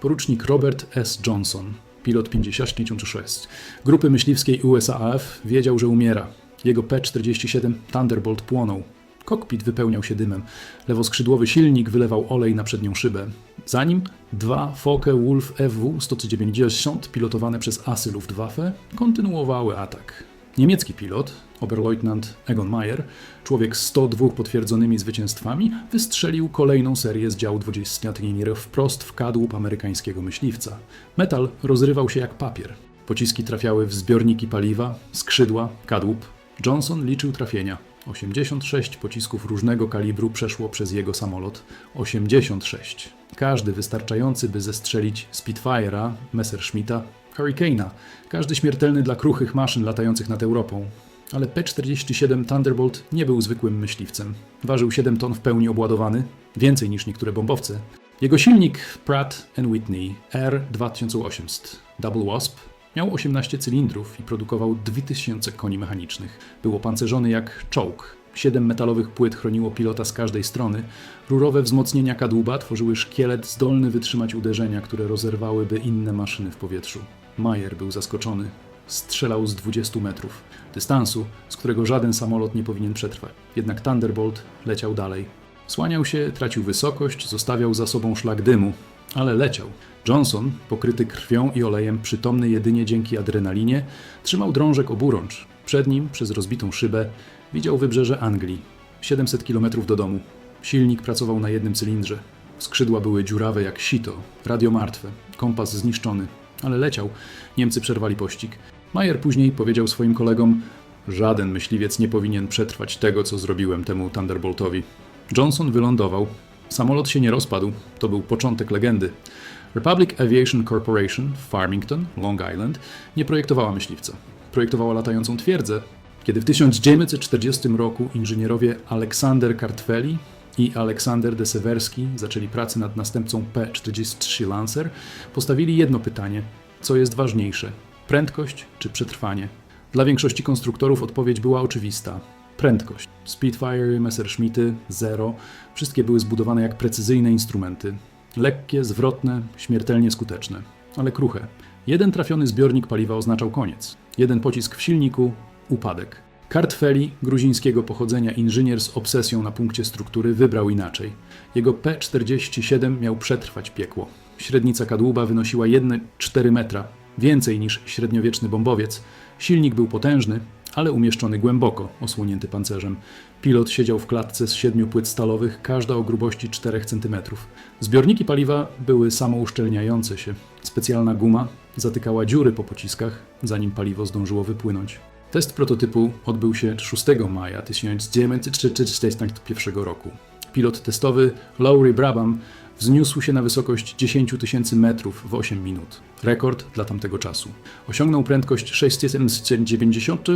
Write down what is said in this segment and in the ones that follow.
Porucznik Robert S. Johnson, pilot 5056, grupy myśliwskiej USAF, wiedział, że umiera. Jego P-47 Thunderbolt płonął. Kokpit wypełniał się dymem. Lewoskrzydłowy silnik wylewał olej na przednią szybę. Za nim dwa Focke-Wulf FW-190 pilotowane przez asy Luftwaffe kontynuowały atak. Niemiecki pilot, Oberleutnant Egon Mayer, człowiek z 102 potwierdzonymi zwycięstwami, wystrzelił kolejną serię z działu 20 Tinier wprost w kadłub amerykańskiego myśliwca. Metal rozrywał się jak papier. Pociski trafiały w zbiorniki paliwa, skrzydła, kadłub. Johnson liczył trafienia. 86 pocisków różnego kalibru przeszło przez jego samolot. 86. Każdy wystarczający, by zestrzelić Spitfire'a, Messerschmitta, Hurricane'a. Każdy śmiertelny dla kruchych maszyn latających nad Europą. Ale P-47 Thunderbolt nie był zwykłym myśliwcem. Ważył 7 ton w pełni obładowany, więcej niż niektóre bombowce. Jego silnik Pratt Whitney R2800 Double Wasp miał 18 cylindrów i produkował 2000 koni mechanicznych. Był opancerzony jak czołg. Siedem metalowych płyt chroniło pilota z każdej strony. Rurowe wzmocnienia kadłuba tworzyły szkielet zdolny wytrzymać uderzenia, które rozerwałyby inne maszyny w powietrzu. Majer był zaskoczony. Strzelał z 20 metrów. Dystansu, z którego żaden samolot nie powinien przetrwać. Jednak Thunderbolt leciał dalej. Słaniał się, tracił wysokość, zostawiał za sobą szlak dymu, ale leciał. Johnson, pokryty krwią i olejem, przytomny jedynie dzięki adrenalinie, trzymał drążek oburącz. Przed nim, przez rozbitą szybę, widział wybrzeże Anglii. 700 kilometrów do domu. Silnik pracował na jednym cylindrze. Skrzydła były dziurawe jak sito, radio martwe, kompas zniszczony, ale leciał. Niemcy przerwali pościg. Majer później powiedział swoim kolegom: Żaden myśliwiec nie powinien przetrwać tego, co zrobiłem temu Thunderboltowi. Johnson wylądował. Samolot się nie rozpadł. To był początek legendy. Republic Aviation Corporation w Farmington, Long Island, nie projektowała myśliwca. Projektowała latającą twierdzę. Kiedy w 1940 roku inżynierowie Aleksander Kartweli i Aleksander de Sewerski zaczęli pracę nad następcą P-43 Lancer, postawili jedno pytanie: co jest ważniejsze? Prędkość czy przetrwanie? Dla większości konstruktorów odpowiedź była oczywista. Prędkość. Spitfire, Messerschmitty, Zero, wszystkie były zbudowane jak precyzyjne instrumenty. Lekkie, zwrotne, śmiertelnie skuteczne, ale kruche. Jeden trafiony zbiornik paliwa oznaczał koniec. Jeden pocisk w silniku upadek. Kartfeli, gruzińskiego pochodzenia inżynier z obsesją na punkcie struktury, wybrał inaczej. Jego P-47 miał przetrwać piekło. Średnica kadłuba wynosiła 1,4 metra, więcej niż średniowieczny bombowiec. Silnik był potężny, ale umieszczony głęboko, osłonięty pancerzem. Pilot siedział w klatce z siedmiu płyt stalowych, każda o grubości 4 cm. Zbiorniki paliwa były samouszczelniające się. Specjalna guma zatykała dziury po pociskach, zanim paliwo zdążyło wypłynąć. Test prototypu odbył się 6 maja 1941 roku. Pilot testowy Lowry Brabham wzniósł się na wysokość 10 tysięcy metrów w 8 minut. Rekord dla tamtego czasu. Osiągnął prędkość 690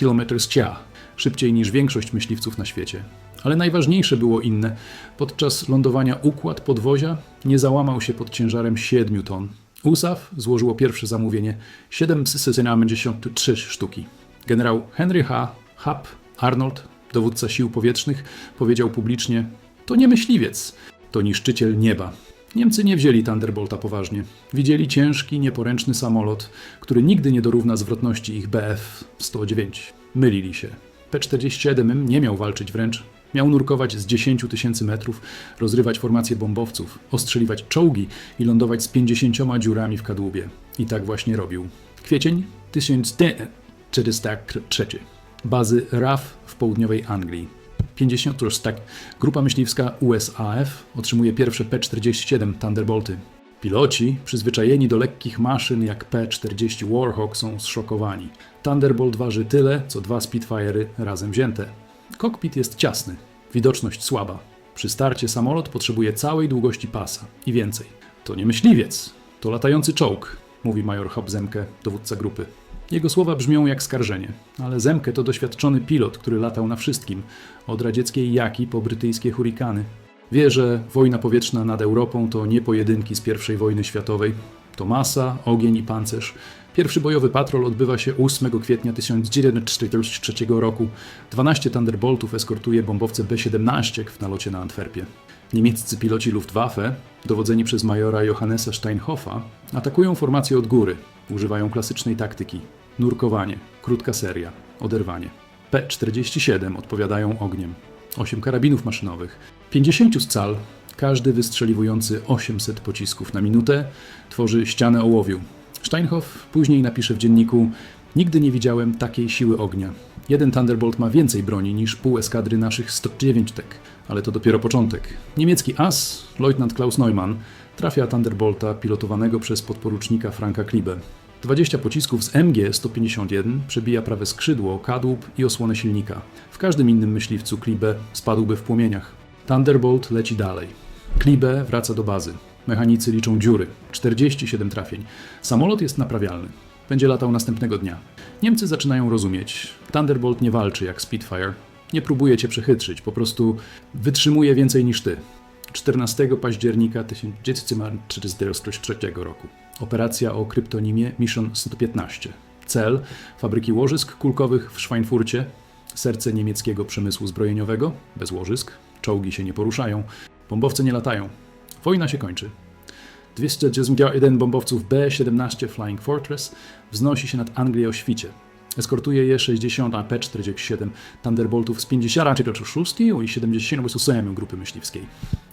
km h szybciej niż większość myśliwców na świecie. Ale najważniejsze było inne. Podczas lądowania układ podwozia nie załamał się pod ciężarem 7 ton. USAF złożyło pierwsze zamówienie 773 sztuki. Generał Henry H. Hap Arnold, dowódca sił powietrznych, powiedział publicznie: To nie myśliwiec, to niszczyciel nieba. Niemcy nie wzięli Thunderbolta poważnie. Widzieli ciężki, nieporęczny samolot, który nigdy nie dorówna zwrotności ich BF-109. Mylili się. P-47 nie miał walczyć wręcz. Miał nurkować z 10 tysięcy metrów, rozrywać formacje bombowców, ostrzeliwać czołgi i lądować z 50 dziurami w kadłubie. I tak właśnie robił. Kwiecień 1943. Bazy RAF w południowej Anglii. 50 to już tak. Grupa myśliwska USAF otrzymuje pierwsze P-47 Thunderbolty. Piloci, przyzwyczajeni do lekkich maszyn jak P-40 Warhawk, są zszokowani. Thunderbolt waży tyle, co dwa Spitfire'y razem wzięte. Kokpit jest ciasny, widoczność słaba. Przy starcie samolot potrzebuje całej długości pasa i więcej. To nie myśliwiec, to latający czołg, mówi major Hop Zemke, dowódca grupy. Jego słowa brzmią jak skarżenie, ale Zemke to doświadczony pilot, który latał na wszystkim, od radzieckiej Jaki po brytyjskie hurikany. Wie, że wojna powietrzna nad Europą to nie pojedynki z I wojny światowej, to masa, ogień i pancerz. Pierwszy bojowy patrol odbywa się 8 kwietnia 1943 roku. 12 Thunderboltów eskortuje bombowce B-17 w nalocie na Antwerpię. Niemieccy piloci Luftwaffe, dowodzeni przez majora Johannesa Steinhoffa, atakują formację od góry. Używają klasycznej taktyki. Nurkowanie, krótka seria, oderwanie. P-47 odpowiadają ogniem. 8 karabinów maszynowych. 50 scal, każdy wystrzeliwujący 800 pocisków na minutę, tworzy ścianę ołowiu. Steinhoff później napisze w dzienniku Nigdy nie widziałem takiej siły ognia. Jeden Thunderbolt ma więcej broni niż pół eskadry naszych 109 tek, ale to dopiero początek. Niemiecki as, leutnant Klaus Neumann, trafia Thunderbolta pilotowanego przez podporucznika Franka Klibe. 20 pocisków z MG-151 przebija prawe skrzydło, kadłub i osłonę silnika. W każdym innym myśliwcu Klibe spadłby w płomieniach. Thunderbolt leci dalej. Klibe wraca do bazy. Mechanicy liczą dziury. 47 trafień. Samolot jest naprawialny. Będzie latał następnego dnia. Niemcy zaczynają rozumieć. Thunderbolt nie walczy jak Spitfire. Nie próbuje cię przechytrzyć, po prostu wytrzymuje więcej niż ty. 14 października 1943 roku. Operacja o kryptonimie Mission 115. Cel fabryki łożysk kulkowych w Schweinfurcie, serce niemieckiego przemysłu zbrojeniowego, bez łożysk, czołgi się nie poruszają, bombowce nie latają. Wojna się kończy. 291 bombowców B-17 Flying Fortress wznosi się nad Anglię o świcie. Eskortuje je 60 P-47 Thunderboltów z 56 i 78 grupy myśliwskiej.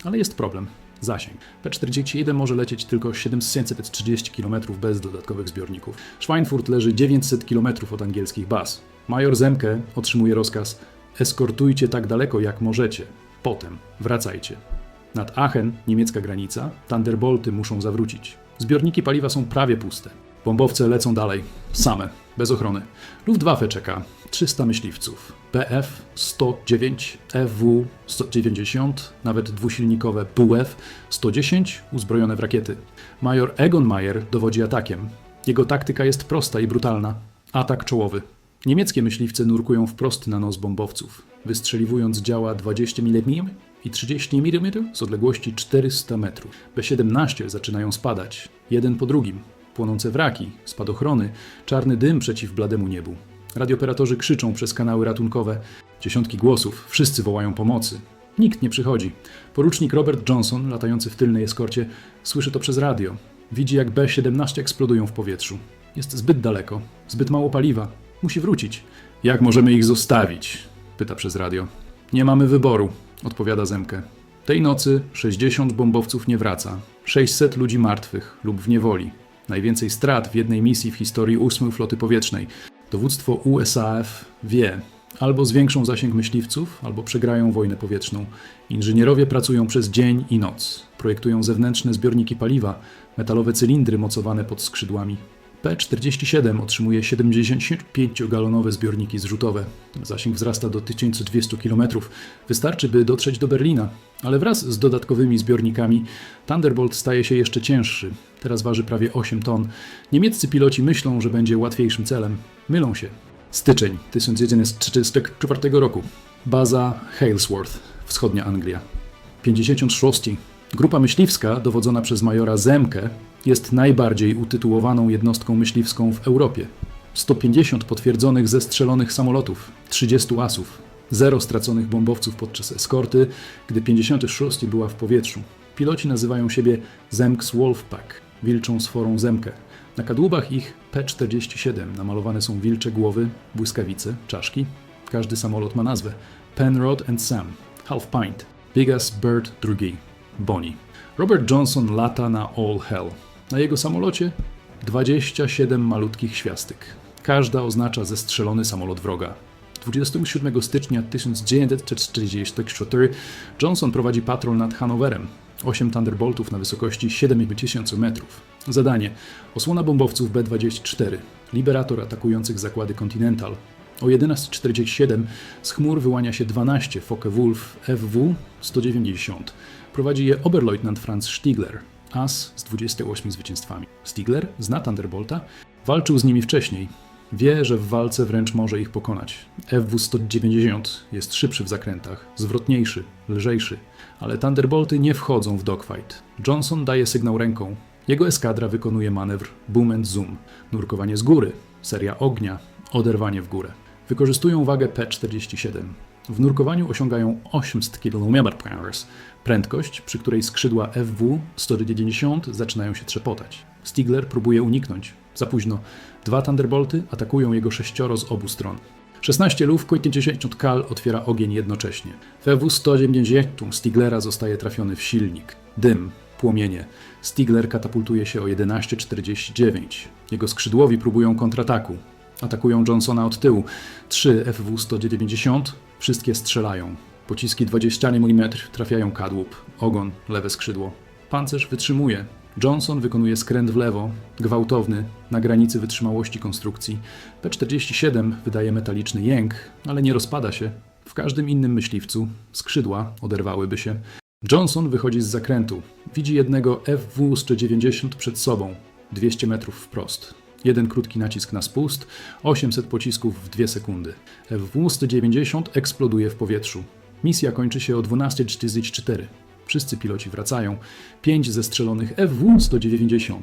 Ale jest problem. Zasięg. P-41 może lecieć tylko 730 km bez dodatkowych zbiorników. Schweinfurt leży 900 km od angielskich baz. Major Zemke otrzymuje rozkaz eskortujcie tak daleko jak możecie. Potem wracajcie. Nad Aachen, niemiecka granica, Thunderbolty muszą zawrócić. Zbiorniki paliwa są prawie puste. Bombowce lecą dalej, same, bez ochrony. Luftwaffe czeka 300 myśliwców. PF 109, FW 190, nawet dwusilnikowe BUF 110 uzbrojone w rakiety. Major Egon Mayer dowodzi atakiem. Jego taktyka jest prosta i brutalna. Atak czołowy. Niemieckie myśliwce nurkują wprost na nos bombowców, wystrzeliwując działa 20 mm i 30 mm z odległości 400 metrów. B-17 zaczynają spadać, jeden po drugim. Płonące wraki, spadochrony, czarny dym przeciw blademu niebu. Radioperatorzy krzyczą przez kanały ratunkowe. Dziesiątki głosów, wszyscy wołają pomocy. Nikt nie przychodzi. Porucznik Robert Johnson, latający w tylnej eskorcie, słyszy to przez radio. Widzi, jak B-17 eksplodują w powietrzu. Jest zbyt daleko, zbyt mało paliwa. Musi wrócić. Jak możemy ich zostawić? Pyta przez radio. Nie mamy wyboru, odpowiada Zemke. Tej nocy 60 bombowców nie wraca. 600 ludzi martwych lub w niewoli. Najwięcej strat w jednej misji w historii 8 Floty Powietrznej. Dowództwo USAF wie, albo zwiększą zasięg myśliwców, albo przegrają wojnę powietrzną. Inżynierowie pracują przez dzień i noc. Projektują zewnętrzne zbiorniki paliwa, metalowe cylindry mocowane pod skrzydłami. P-47 otrzymuje 75-galonowe zbiorniki zrzutowe. Zasięg wzrasta do 1200 km. Wystarczy, by dotrzeć do Berlina. Ale wraz z dodatkowymi zbiornikami Thunderbolt staje się jeszcze cięższy. Teraz waży prawie 8 ton. Niemieccy piloci myślą, że będzie łatwiejszym celem. Mylą się. Styczeń 1944 roku. Baza Halesworth, wschodnia Anglia. 56. Grupa myśliwska, dowodzona przez majora Zemke, jest najbardziej utytułowaną jednostką myśliwską w Europie. 150 potwierdzonych zestrzelonych samolotów, 30 asów, zero straconych bombowców podczas eskorty, gdy 56 była w powietrzu. Piloci nazywają siebie Zemks Wolfpack, wilczą sforą Zemkę. Na kadłubach ich P-47 namalowane są wilcze głowy, błyskawice, czaszki. Każdy samolot ma nazwę. Penrod and Sam, Half Pint, Bigas Bird II, Bonnie. Robert Johnson lata na All Hell. Na jego samolocie 27 malutkich świastek. Każda oznacza zestrzelony samolot wroga. 27 stycznia 1944 Johnson prowadzi patrol nad Hanowerem. 8 Thunderboltów na wysokości 7000 metrów. Zadanie: osłona bombowców B-24, liberator atakujących zakłady Continental. O 11.47 z chmur wyłania się 12 Focke-Wulf FW-190. Prowadzi je Oberleutnant Franz Stiegler, as z 28 zwycięstwami. Stiegler zna Thunderbolta, walczył z nimi wcześniej. Wie, że w walce wręcz może ich pokonać. FW-190 jest szybszy w zakrętach, zwrotniejszy, lżejszy, ale Thunderbolty nie wchodzą w dogfight. Johnson daje sygnał ręką. Jego eskadra wykonuje manewr boom and zoom, nurkowanie z góry, seria ognia, oderwanie w górę. Wykorzystują wagę P-47. W nurkowaniu osiągają 800 km/h, prędkość, przy której skrzydła FW-190 zaczynają się trzepotać. Stigler próbuje uniknąć. Za późno. Dwa Thunderbolty atakują jego sześcioro z obu stron. 16 luf 50 kal otwiera ogień jednocześnie. W EW-190 Stiglera zostaje trafiony w silnik. Dym, płomienie. Stigler katapultuje się o 11.49. Jego skrzydłowi próbują kontrataku. Atakują Johnsona od tyłu. 3 FW-190, wszystkie strzelają. Pociski 20 mm trafiają kadłub, ogon, lewe skrzydło. Pancerz wytrzymuje. Johnson wykonuje skręt w lewo, gwałtowny, na granicy wytrzymałości konstrukcji. P-47 wydaje metaliczny jęk, ale nie rozpada się. W każdym innym myśliwcu skrzydła oderwałyby się. Johnson wychodzi z zakrętu. Widzi jednego FW-190 przed sobą, 200 metrów wprost. Jeden krótki nacisk na spust, 800 pocisków w 2 sekundy. FW-190 eksploduje w powietrzu. Misja kończy się o 12.44. Wszyscy piloci wracają. 5 zestrzelonych FW-190.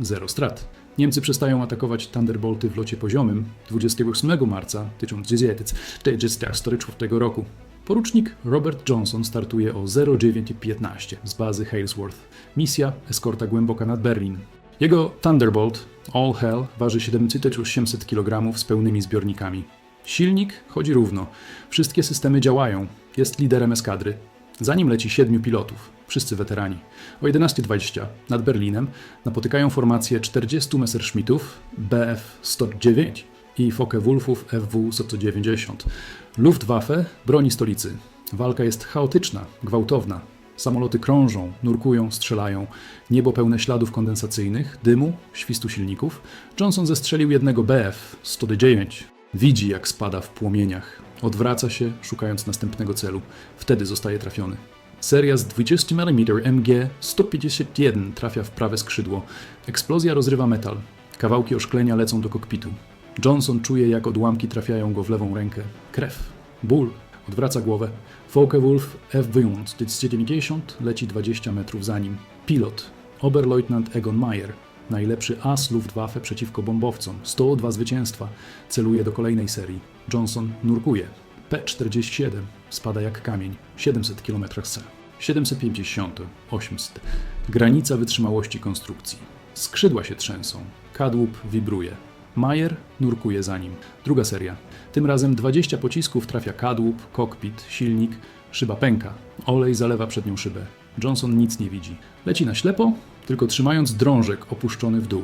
Zero strat. Niemcy przestają atakować Thunderbolty w locie poziomym 28 marca 1944 roku. Porucznik Robert Johnson startuje o 09.15 z bazy Halesworth. Misja eskorta głęboka nad Berlin. Jego Thunderbolt All Hell waży 700 kg z pełnymi zbiornikami. Silnik chodzi równo. Wszystkie systemy działają. Jest liderem eskadry. Za nim leci siedmiu pilotów, wszyscy weterani. O 11.20 nad Berlinem napotykają formację 40 Messerschmittów Bf-109 i Focke-Wulfów FW-190. Luftwaffe broni stolicy. Walka jest chaotyczna, gwałtowna. Samoloty krążą, nurkują, strzelają. Niebo pełne śladów kondensacyjnych, dymu, świstu silników. Johnson zestrzelił jednego BF-109. Widzi, jak spada w płomieniach. Odwraca się, szukając następnego celu. Wtedy zostaje trafiony. Seria z 20 mm MG-151 trafia w prawe skrzydło. Eksplozja rozrywa metal. Kawałki oszklenia lecą do kokpitu. Johnson czuje, jak odłamki trafiają go w lewą rękę. Krew. Ból. Odwraca głowę. Focke-Wulf F-190 leci 20 metrów za nim. Pilot. Oberleutnant Egon Mayer. Najlepszy as Luftwaffe przeciwko bombowcom. 102 zwycięstwa. Celuje do kolejnej serii. Johnson nurkuje. P-47 spada jak kamień. 700 km h 750, 800. Granica wytrzymałości konstrukcji. Skrzydła się trzęsą. Kadłub wibruje. Mayer nurkuje za nim. Druga seria. Tym razem 20 pocisków trafia kadłub, kokpit, silnik, szyba pęka. Olej zalewa przednią szybę. Johnson nic nie widzi. Leci na ślepo, tylko trzymając drążek opuszczony w dół.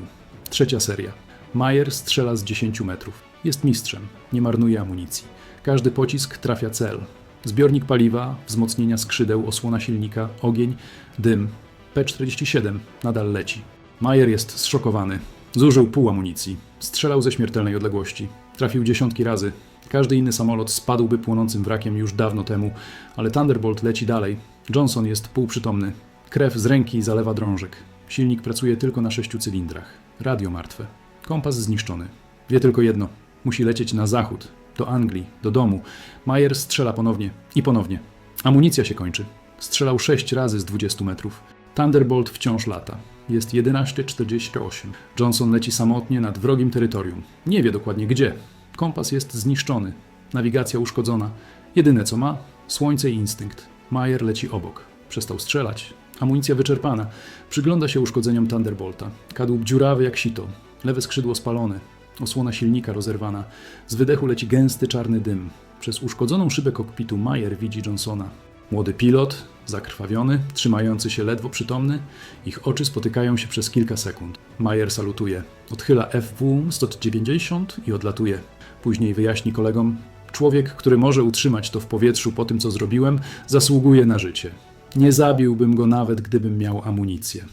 Trzecia seria. Mayer strzela z 10 metrów. Jest mistrzem, nie marnuje amunicji. Każdy pocisk trafia cel. Zbiornik paliwa, wzmocnienia skrzydeł, osłona silnika, ogień, dym. P-47 nadal leci. Mayer jest zszokowany. Zużył pół amunicji. Strzelał ze śmiertelnej odległości. Trafił dziesiątki razy. Każdy inny samolot spadłby płonącym wrakiem już dawno temu, ale Thunderbolt leci dalej. Johnson jest półprzytomny. Krew z ręki zalewa drążek. Silnik pracuje tylko na sześciu cylindrach. Radio martwe. Kompas zniszczony. Wie tylko jedno. Musi lecieć na zachód, do Anglii, do domu. Mayer strzela ponownie i ponownie. Amunicja się kończy. Strzelał sześć razy z 20 metrów. Thunderbolt wciąż lata. Jest 11.48. Johnson leci samotnie nad wrogim terytorium. Nie wie dokładnie gdzie. Kompas jest zniszczony. Nawigacja uszkodzona. Jedyne co ma słońce i instynkt. Mayer leci obok. Przestał strzelać. Amunicja wyczerpana. Przygląda się uszkodzeniom Thunderbolta. Kadłub dziurawy jak sito. Lewe skrzydło spalone. Osłona silnika rozerwana. Z wydechu leci gęsty czarny dym. Przez uszkodzoną szybę kokpitu Mayer widzi Johnsona. Młody pilot, zakrwawiony, trzymający się ledwo przytomny, ich oczy spotykają się przez kilka sekund. Mayer salutuje. Odchyla FW-190 i odlatuje. Później wyjaśni kolegom: Człowiek, który może utrzymać to w powietrzu po tym, co zrobiłem, zasługuje na życie. Nie zabiłbym go nawet, gdybym miał amunicję.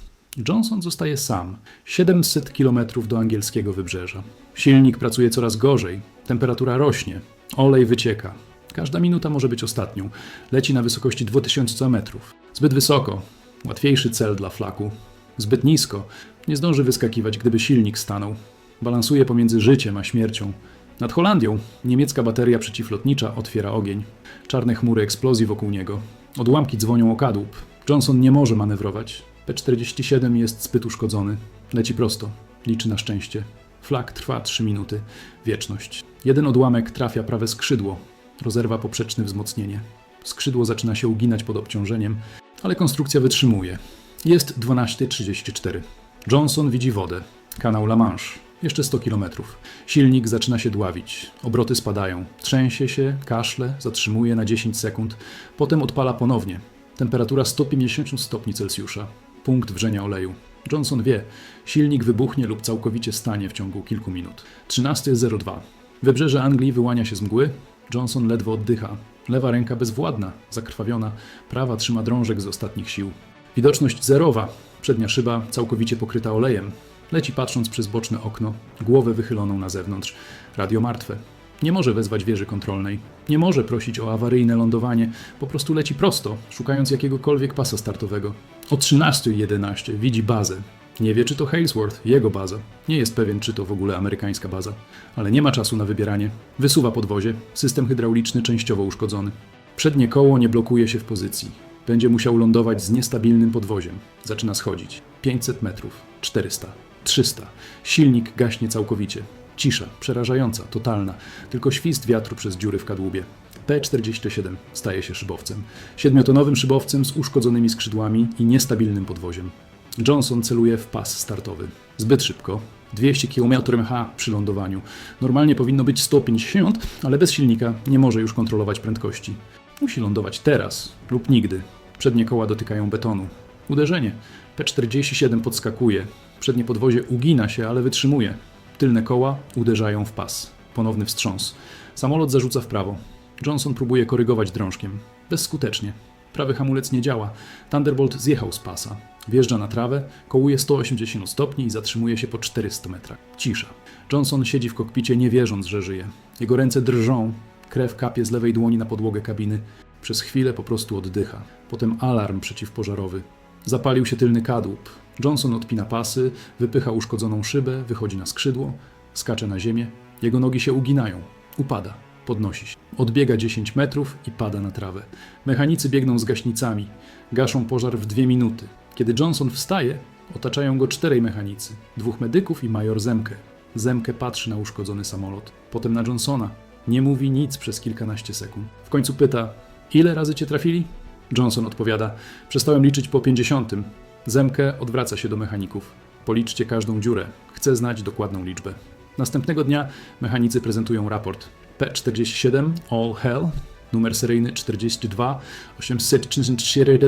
Johnson zostaje sam. 700 km do angielskiego wybrzeża. Silnik pracuje coraz gorzej, temperatura rośnie, olej wycieka. Każda minuta może być ostatnią. Leci na wysokości 2000 metrów. Zbyt wysoko, łatwiejszy cel dla flaku. Zbyt nisko, nie zdąży wyskakiwać, gdyby silnik stanął. Balansuje pomiędzy życiem a śmiercią. Nad Holandią niemiecka bateria przeciwlotnicza otwiera ogień. Czarne chmury eksplozji wokół niego. Odłamki dzwonią o kadłub. Johnson nie może manewrować. P-47 jest zbyt uszkodzony. Leci prosto. Liczy na szczęście. Flak trwa 3 minuty. Wieczność. Jeden odłamek trafia prawe skrzydło. rozerwa poprzeczne wzmocnienie. Skrzydło zaczyna się uginać pod obciążeniem, ale konstrukcja wytrzymuje. Jest 12.34. Johnson widzi wodę. Kanał La Manche. Jeszcze 100 km. Silnik zaczyna się dławić. Obroty spadają. Trzęsie się, kaszle, zatrzymuje na 10 sekund. Potem odpala ponownie. Temperatura 150 stopni Celsjusza. Punkt wrzenia oleju. Johnson wie, silnik wybuchnie lub całkowicie stanie w ciągu kilku minut. 13.02. Wybrzeże Anglii wyłania się z mgły. Johnson ledwo oddycha. Lewa ręka bezwładna, zakrwawiona, prawa trzyma drążek z ostatnich sił. Widoczność zerowa. Przednia szyba całkowicie pokryta olejem. Leci patrząc przez boczne okno, głowę wychyloną na zewnątrz. Radio martwe. Nie może wezwać wieży kontrolnej. Nie może prosić o awaryjne lądowanie. Po prostu leci prosto, szukając jakiegokolwiek pasa startowego. O 13.11 widzi bazę. Nie wie, czy to Halesworth, jego baza. Nie jest pewien, czy to w ogóle amerykańska baza. Ale nie ma czasu na wybieranie. Wysuwa podwozie. System hydrauliczny częściowo uszkodzony. Przednie koło nie blokuje się w pozycji. Będzie musiał lądować z niestabilnym podwoziem. Zaczyna schodzić. 500 metrów, 400, 300. Silnik gaśnie całkowicie. Cisza, przerażająca, totalna. Tylko świst wiatru przez dziury w kadłubie. P-47 staje się szybowcem. Siedmiotonowym szybowcem z uszkodzonymi skrzydłami i niestabilnym podwoziem. Johnson celuje w pas startowy. Zbyt szybko. 200 km/h przy lądowaniu. Normalnie powinno być 150, ale bez silnika nie może już kontrolować prędkości. Musi lądować teraz lub nigdy. Przednie koła dotykają betonu. Uderzenie. P-47 podskakuje. Przednie podwozie ugina się, ale wytrzymuje. Tylne koła uderzają w pas. Ponowny wstrząs. Samolot zarzuca w prawo. Johnson próbuje korygować drążkiem. Bezskutecznie. Prawy hamulec nie działa. Thunderbolt zjechał z pasa. Wjeżdża na trawę, kołuje 180 stopni i zatrzymuje się po 400 metrach. Cisza. Johnson siedzi w kokpicie, nie wierząc, że żyje. Jego ręce drżą, krew kapie z lewej dłoni na podłogę kabiny. Przez chwilę po prostu oddycha. Potem alarm przeciwpożarowy. Zapalił się tylny kadłub. Johnson odpina pasy, wypycha uszkodzoną szybę, wychodzi na skrzydło, skacze na ziemię. Jego nogi się uginają. Upada. Podnosi się. Odbiega 10 metrów i pada na trawę. Mechanicy biegną z gaśnicami. Gaszą pożar w dwie minuty. Kiedy Johnson wstaje, otaczają go czterej mechanicy. Dwóch medyków i major Zemke. Zemke patrzy na uszkodzony samolot. Potem na Johnsona. Nie mówi nic przez kilkanaście sekund. W końcu pyta, ile razy cię trafili? Johnson odpowiada, przestałem liczyć po pięćdziesiątym. Zemke odwraca się do mechaników. Policzcie każdą dziurę. Chcę znać dokładną liczbę. Następnego dnia mechanicy prezentują raport. P47 All Hell, numer seryjny 42 834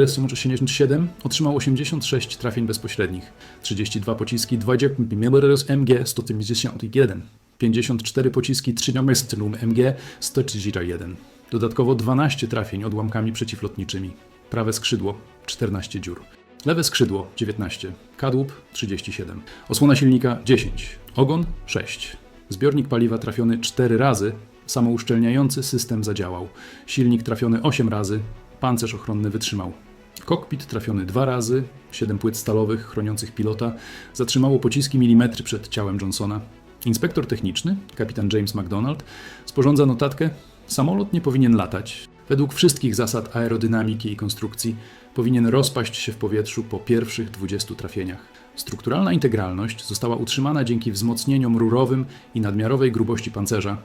otrzymał 86 trafień bezpośrednich, 32 pociski 20 mm MG 151, 54 pociski 3 mm MG 131, dodatkowo 12 trafień odłamkami przeciwlotniczymi, prawe skrzydło 14 dziur. Lewe skrzydło 19, kadłub 37, osłona silnika 10, ogon 6, zbiornik paliwa trafiony 4 razy, samouszczelniający system zadziałał, silnik trafiony 8 razy, pancerz ochronny wytrzymał. Kokpit trafiony 2 razy, 7 płyt stalowych chroniących pilota zatrzymało pociski milimetry przed ciałem Johnsona. Inspektor techniczny, kapitan James McDonald, sporządza notatkę: Samolot nie powinien latać. Według wszystkich zasad aerodynamiki i konstrukcji powinien rozpaść się w powietrzu po pierwszych 20 trafieniach. Strukturalna integralność została utrzymana dzięki wzmocnieniom rurowym i nadmiarowej grubości pancerza.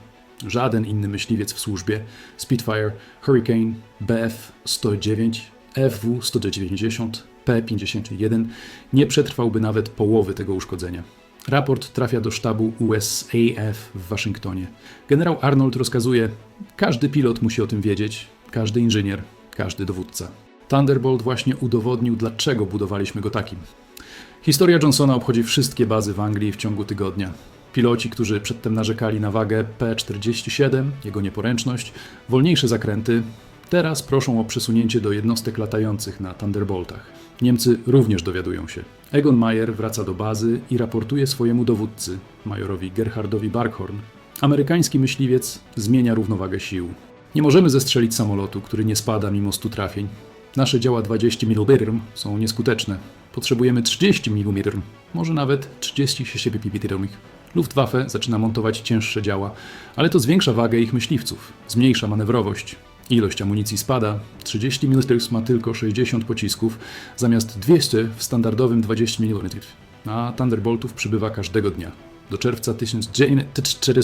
Żaden inny myśliwiec w służbie Spitfire, Hurricane, BF-109, FW-190, P-51 nie przetrwałby nawet połowy tego uszkodzenia. Raport trafia do sztabu USAF w Waszyngtonie. Generał Arnold rozkazuje: każdy pilot musi o tym wiedzieć, każdy inżynier, każdy dowódca. Thunderbolt właśnie udowodnił, dlaczego budowaliśmy go takim. Historia Johnsona obchodzi wszystkie bazy w Anglii w ciągu tygodnia. Piloci, którzy przedtem narzekali na wagę P-47, jego nieporęczność, wolniejsze zakręty, teraz proszą o przesunięcie do jednostek latających na Thunderboltach. Niemcy również dowiadują się. Egon Mayer wraca do bazy i raportuje swojemu dowódcy, majorowi Gerhardowi Barkhorn. Amerykański myśliwiec zmienia równowagę sił. Nie możemy zestrzelić samolotu, który nie spada mimo 100 trafień. Nasze działa 20 mm są nieskuteczne. Potrzebujemy 30 mm, może nawet 36 mm. Luftwaffe zaczyna montować cięższe działa, ale to zwiększa wagę ich myśliwców, zmniejsza manewrowość. Ilość amunicji spada, 30 mm ma tylko 60 pocisków, zamiast 200 w standardowym 20 mm, a Thunderboltów przybywa każdego dnia. Do czerwca 1944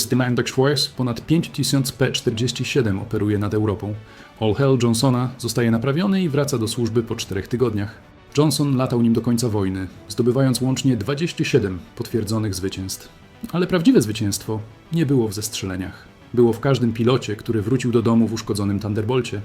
ponad 5000 P-47 operuje nad Europą. All Hell Johnsona zostaje naprawiony i wraca do służby po czterech tygodniach. Johnson latał nim do końca wojny, zdobywając łącznie 27 potwierdzonych zwycięstw. Ale prawdziwe zwycięstwo nie było w zestrzeleniach. Było w każdym pilocie, który wrócił do domu w uszkodzonym Thunderbolcie.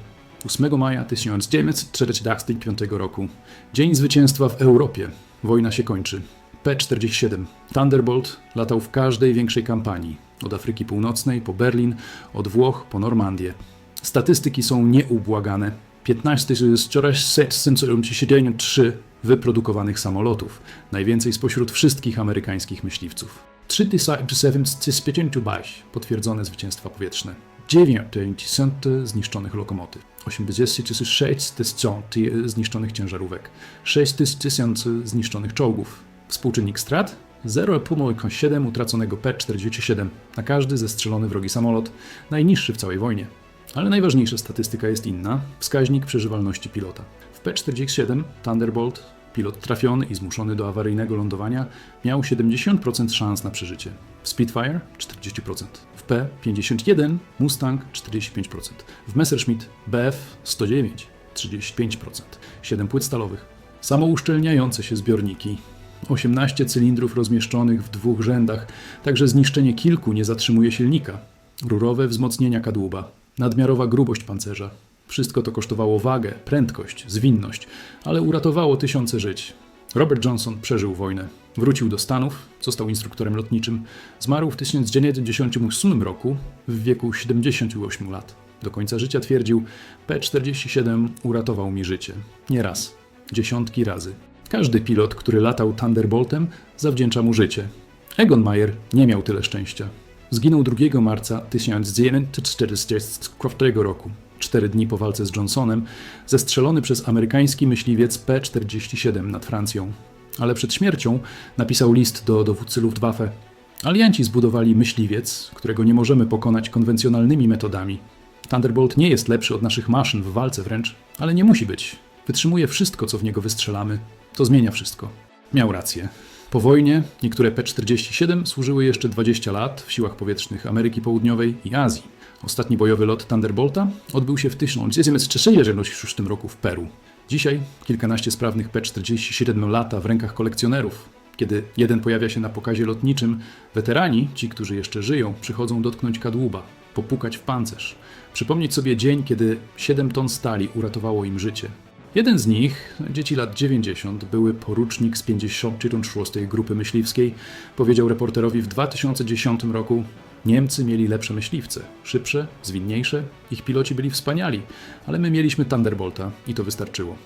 8 maja 1945 roku. Dzień zwycięstwa w Europie. Wojna się kończy. P-47. Thunderbolt latał w każdej większej kampanii. Od Afryki Północnej po Berlin, od Włoch po Normandię. Statystyki są nieubłagane. 15 z 473 wyprodukowanych samolotów. Najwięcej spośród wszystkich amerykańskich myśliwców. 3750 potwierdzone zwycięstwa powietrzne. 9000 zniszczonych lokomotyw. 86 tysięcy zniszczonych ciężarówek. 6000 zniszczonych czołgów. Współczynnik strat 0,7 utraconego P-47 na każdy zestrzelony wrogi samolot, najniższy w całej wojnie. Ale najważniejsza statystyka jest inna wskaźnik przeżywalności pilota. W P-47 Thunderbolt, pilot trafiony i zmuszony do awaryjnego lądowania, miał 70% szans na przeżycie. W Spitfire 40%. W P-51 Mustang 45%. W Messerschmitt Bf 109 35%. 7 płyt stalowych. Samouszczelniające się zbiorniki 18 cylindrów rozmieszczonych w dwóch rzędach, także zniszczenie kilku nie zatrzymuje silnika. Rurowe wzmocnienia kadłuba, nadmiarowa grubość pancerza. Wszystko to kosztowało wagę, prędkość, zwinność, ale uratowało tysiące żyć. Robert Johnson przeżył wojnę. Wrócił do Stanów, został instruktorem lotniczym. Zmarł w 1998 roku w wieku 78 lat. Do końca życia twierdził: P-47 uratował mi życie. Nie raz, dziesiątki razy. Każdy pilot, który latał Thunderboltem, zawdzięcza mu życie. Egon Mayer nie miał tyle szczęścia. Zginął 2 marca 1944 roku, cztery dni po walce z Johnsonem, zestrzelony przez amerykański myśliwiec P-47 nad Francją. Ale przed śmiercią napisał list do dowódcy Luftwaffe. Alianci zbudowali myśliwiec, którego nie możemy pokonać konwencjonalnymi metodami. Thunderbolt nie jest lepszy od naszych maszyn w walce wręcz, ale nie musi być. Wytrzymuje wszystko, co w niego wystrzelamy. To zmienia wszystko. Miał rację. Po wojnie niektóre P-47 służyły jeszcze 20 lat w siłach powietrznych Ameryki Południowej i Azji. Ostatni bojowy lot Thunderbolta odbył się w 1966 roku w Peru. Dzisiaj kilkanaście sprawnych P-47 lata w rękach kolekcjonerów. Kiedy jeden pojawia się na pokazie lotniczym, weterani, ci, którzy jeszcze żyją, przychodzą dotknąć kadłuba, popukać w pancerz, przypomnieć sobie dzień, kiedy 7 ton stali uratowało im życie. Jeden z nich, dzieci lat 90, były porucznik z 56. Grupy Myśliwskiej, powiedział reporterowi w 2010 roku: Niemcy mieli lepsze myśliwce, szybsze, zwinniejsze, ich piloci byli wspaniali, ale my mieliśmy Thunderbolta i to wystarczyło.